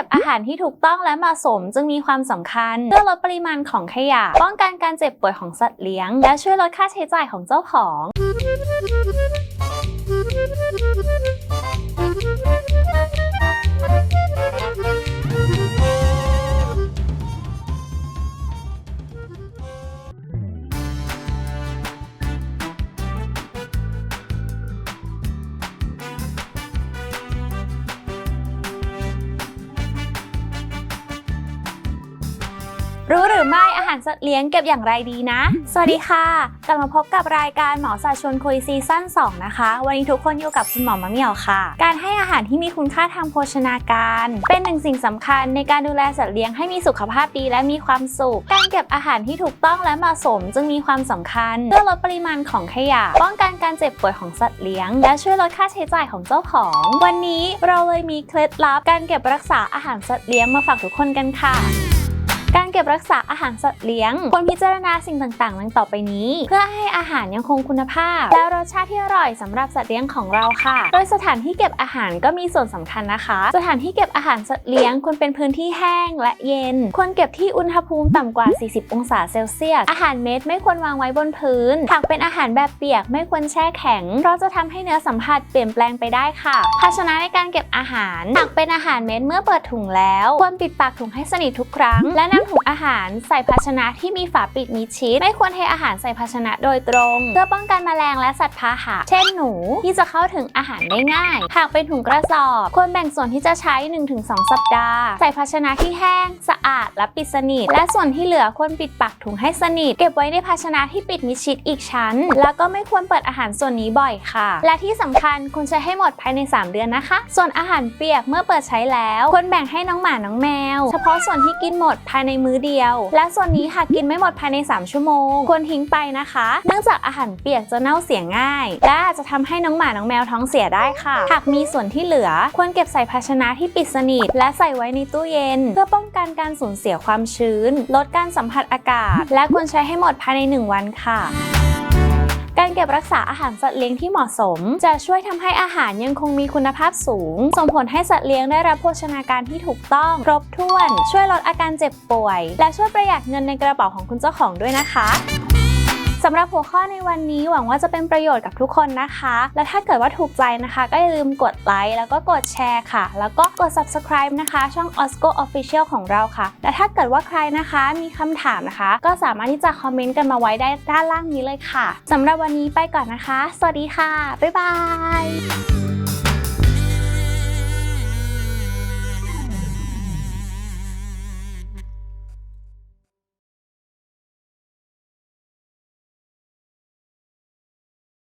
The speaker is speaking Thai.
ก็บอาหารที่ถูกต้องและเหมาะสมจึงมีความสำคัญ เพื่อลดปริมาณของขยะ ป้องกันการเจ็บป่วยของสัตว์เลี้ยง และช่วยลดค่าใช้จ่ายของเจ้าของ รู้หรือไม่อาหารสัตว์เลี้ยงเก็บอย่างไรดีนะ สวัสดีค่ะ กลับมาพบกับรายการหมอสัตว์ชวนคุยซีซั่น2 นะคะ วันนี้ทุกคนอยู่กับคุณหมอมะเหมี่ยวค่ะ การให้อาหารที่มีคุณค่าทางโภชนาการ เป็นหนึ่งสิ่งสำคัญในการดูแลสัตว์เลี้ยงให้มีสุขภาพดีและมีความสุข การเก็บอาหารที่ถูกต้องและเหมาะสม จึงมีความสำคัญ เพื่อลดปริมาณของขยะ ป้องกันการเจ็บป่วยของสัตว์เลี้ยง และช่วยลดค่าใช้จ่ายของเจ้าของ วันนี้เราเลยมีเคล็ดลับการเก็บรักษาอาหารสัตว์เลี้ยงมาฝากทุกคนกันค่ะ การเก็บรักษาอาหารสัตว์เลี้ยงควรพิจารณาสิ่งต่างๆดังต่อไปนี้ เพื่อให้อาหารยังคงคุณภาพ และรสชาติที่อร่อยสำหรับสัตว์เลี้ยงของเราค่ะ โดยสถานที่เก็บอาหารก็มีส่วนสำคัญนะคะ สถานที่เก็บอาหารสัตว์เลี้ยงควรเป็นพื้นที่แห้งและเย็น ควรเก็บที่อุณหภูมิต่ำกว่า 40 องศาเซลเซียส อาหารเม็ดไม่ควรวางไว้บนพื้น หากเป็นอาหารแบบเปียกไม่ควรแช่แข็ง เพราะจะทำให้เนื้อสัมผัสเปลี่ยนแปลงไปได้ค่ะ ภาชนะในการเก็บอาหาร หากเป็นอาหารเม็ดเมื่อเปิดถุงแล้ว ควรปิดปากถุงให้สนิททุกครั้ง และนำถุงอาหารใส่ภาชนะที่มีฝาปิดมิดชิด ไม่ควรเทอาหารใส่ภาชนะโดยตรง เพื่อป้องกันแมลงและสัตว์พาหะ เช่นหนูที่จะเข้าถึงอาหารได้ง่าย หากเป็นถุงกระสอบ ควรแบ่งส่วนที่จะใช้ 1-2 สัปดาห์ ใส่ภาชนะที่แห้ง สะอาดและปิดสนิท และส่วนที่เหลือควรปิดปากถุงให้สนิท เก็บไว้ในภาชนะที่ปิดมิดชิดอีกชั้น แล้วก็ไม่ควรเปิดอาหารส่วนนี้บ่อยค่ะ และที่สำคัญควรใช้ให้หมดภายใน 3 เดือนนะคะ ส่วนอาหารเปียกเมื่อเปิดใช้แล้วควรแบ่งให้น้องหมาน้องแมว เฉพาะส่วนที่กินหมดภายในมื้อเดียว และส่วนนี้หากกินไม่หมดภายใน 3 ชั่วโมง ควรทิ้งไปนะคะ เนื่องจากอาหารเปียกจะเน่าเสียง่าย และอาจจะทำให้น้องหมาน้องแมวท้องเสียได้ค่ะ หากมีส่วนที่เหลือ ควรเก็บใส่ภาชนะที่ปิดสนิท และใส่ไว้ในตู้เย็น เพื่อป้องกันการสูญเสียความชื้น ลดการสัมผัสอากาศ และควรใช้ให้หมดภายใน 1 วันค่ะ การเก็บรักษาอาหารสัตว์เลี้ยงที่เหมาะสม จะช่วยทำให้อาหารยังคงมีคุณภาพสูง ส่งผลให้สัตว์เลี้ยงได้รับโภชนาการที่ถูกต้องครบถ้วน ช่วยลดอาการเจ็บป่วย และช่วยประหยัดเงินในกระเป๋าของคุณเจ้าของด้วยนะคะ สำหรับหัวข้อในวันนี้หวังว่าจะเป็นประโยชน์กับทุกคนนะคะ และถ้าเกิดว่าถูกใจนะคะ ก็อย่าลืมกดไลค์แล้วก็กดแชร์ค่ะ แล้วก็กด subscribe นะคะ ช่อง Osco Official ของเราค่ะ และถ้าเกิดว่าใครนะคะมีคำถามนะคะ ก็สามารถที่จะคอมเมนต์กันมาไว้ได้ด้านล่างนี้เลยค่ะสำหรับวันนี้ไปก่อนนะคะ สวัสดีค่ะ บ๊ายบาย